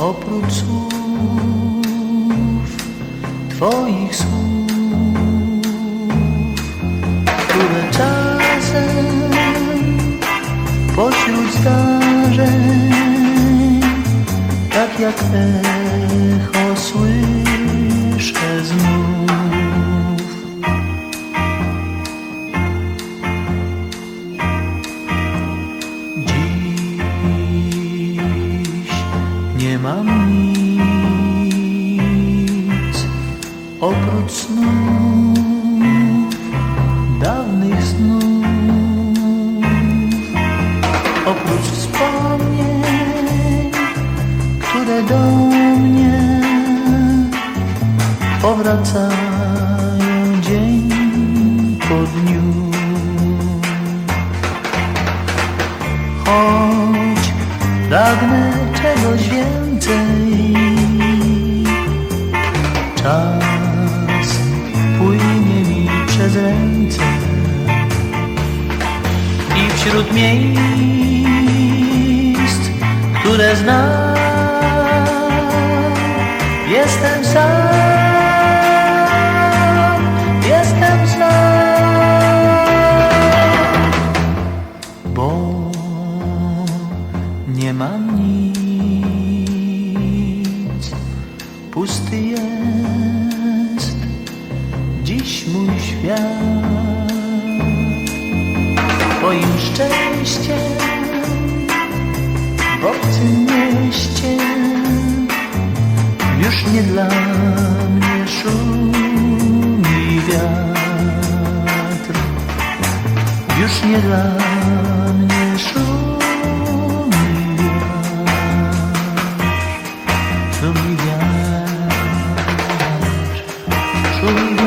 oprócz słów, Twoich słów, które czasem pośród zdarzeń, tak jak echo mam nic oprócz snów, dawnych snów, oprócz wspomnień, które do mnie powracają dzień po dniu. Czegoś więcej. Czas płynie mi przez ręce i wśród miejsc, które znam, świat Moim szczęściem w obcym mieście Już nie dla mnie szumi wiatr Już nie dla mnie szumi wiatr Szumi wiatr, szumi wiatr.